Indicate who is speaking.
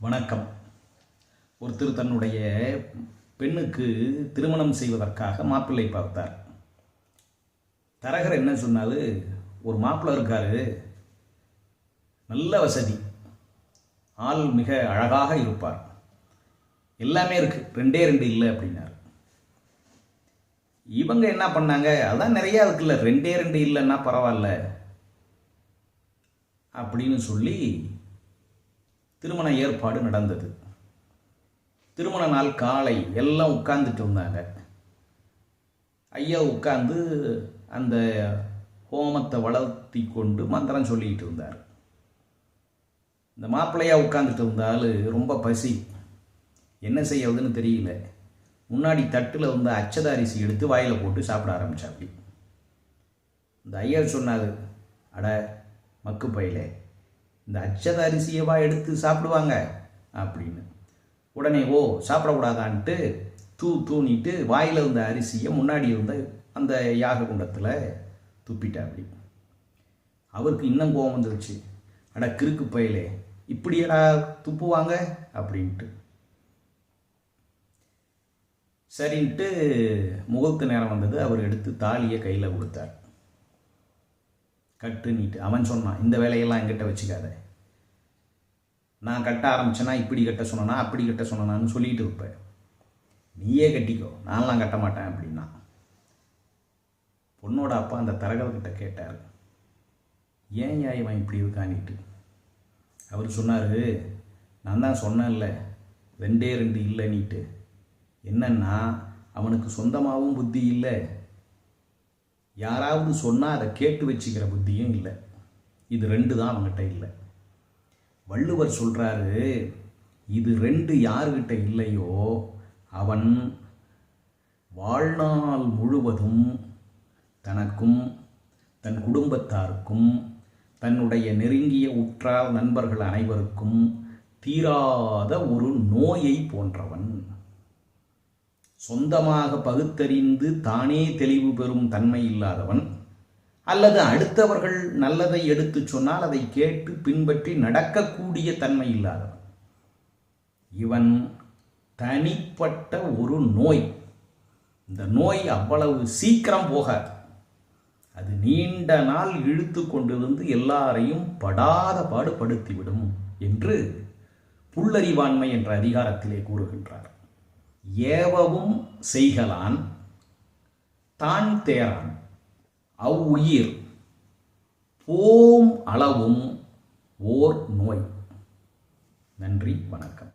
Speaker 1: வணக்கம். ஒருத்தர் தன்னுடைய பெண்ணுக்கு திருமணம் செய்வதற்காக மாப்பிள்ளை பார்த்தார். தரகர் என்ன சொன்னாரு? ஒரு மாப்பிள்ளை இருக்காரு. நல்ல வசதி. ஆள் மிக அழகாக இருப்பார். எல்லாமே இருக்கு. ரெண்டே ரெண்டு இல்லை அப்படின்னார். இவங்க என்ன பண்ணாங்க? அதான் நிறையா இருக்குல்ல. ரெண்டே ரெண்டு இல்லைன்னா பரவாயில்ல. அப்படின்னு சொல்லி திருமண ஏற்பாடு நடந்தது. திருமண நாள் காலை எல்லாம் உட்கார்ந்துட்டு இருந்தாங்க. ஐயா உட்கார்ந்து அந்த ஹோமத்தை வளர்த்தி கொண்டு மந்திரம் சொல்லிக்கிட்டு இருந்தார். இந்த மாப்பிள்ளையா உட்காந்துட்டு இருந்தால் ரொம்ப பசி. என்ன செய்யறதுன்னு தெரியல. முன்னாடி தட்டில் வந்து அச்சத அரிசி எடுத்து வாயில் போட்டு சாப்பிட ஆரம்பிச்சாப்படி இந்த ஐயா சொன்னார் அட மக்கு பயிலே இந்த அச்சத அரிசியவா எடுத்து சாப்பிடுவாங்க அப்படின்னு. உடனே ஓ சாப்பிடக்கூடாதான்ட்டு தூ தூணிட்டு வாயில் இருந்த அரிசியை முன்னாடி இருந்த அந்த யாக குண்டத்தில் துப்பிட்டா அப்படி. அவருக்கு இன்னும் கோபம் வந்துருச்சு. அட கிறுக்கு பயிலே இப்படியடா துப்புவாங்க? அப்படின்ட்டு. சரின்ட்டு முகூர்த்த நேரம் வந்தது. அவர் எடுத்து தாலியை கையில் கொடுத்தார். கட்டு நீட்டு அவன் சொன்னான் இந்த வேலையெல்லாம் என்கிட்ட வச்சுக்காத. நான் கட்ட ஆரம்பிச்சேன்னா இப்படி கட்ட சொன்னனா அப்படி கட்ட சொன்னனான்னு சொல்லிட்டு இருப்பேன் நீயே கட்டிக்கோ. நான்லாம் கட்ட மாட்டேன் அப்படின்னா. பொண்ணோட அப்பா அந்த தரகர்கிட்ட கேட்டார். ஏன் இவன் இப்படி இருக்கானிட்டு அவர் சொன்னார் நான் தான் சொன்னேன்ல ரெண்டே ரெண்டு இல்லை நீட்டு என்னன்னா அவனுக்கு சொந்தமாகவும் புத்தி இல்லை யாராவது சொன்னால் அதை கேட்டு வச்சுக்கிற புத்தியும் இல்லை. இது ரெண்டு தான் அவங்ககிட்ட இல்லை. வள்ளுவர் சொல்கிறாரு இது ரெண்டு யாருக்கிட்ட இல்லையோ அவன் வாழ்நாள் முழுவதும் தனக்கும் தன் குடும்பத்தாருக்கும் தன்னுடைய நெருங்கிய உற்றார் நண்பர்கள் அனைவருக்கும் தீராத ஒரு நோயை போன்றவன். சொந்தமாக பகுத்தறிந்து தானே தெளிவு பெறும் தன்மை இல்லாதவன் அல்லது அடுத்தவர்கள் நல்லதை எடுத்துச் சொன்னால் அதை கேட்டு பின்பற்றி நடக்கக்கூடிய தன்மை இல்லாதவன். இவன் தனிப்பட்ட ஒரு நோய். இந்த நோய் அவ்வளவு சீக்கிரம் போகாது. அது நீண்ட நாள் இழுத்து கொண்டிருந்து எல்லாரையும் படாத பாடுபடுத்திவிடும் என்று புல்லறிவாண்மை என்ற அதிகாரத்திலே கூறுகின்றார். ஏவவும் செய்கலான் தான் தேரான் அவ்வுயிர் போம் அளவும் ஓர் நோய். நன்றி வணக்கம்.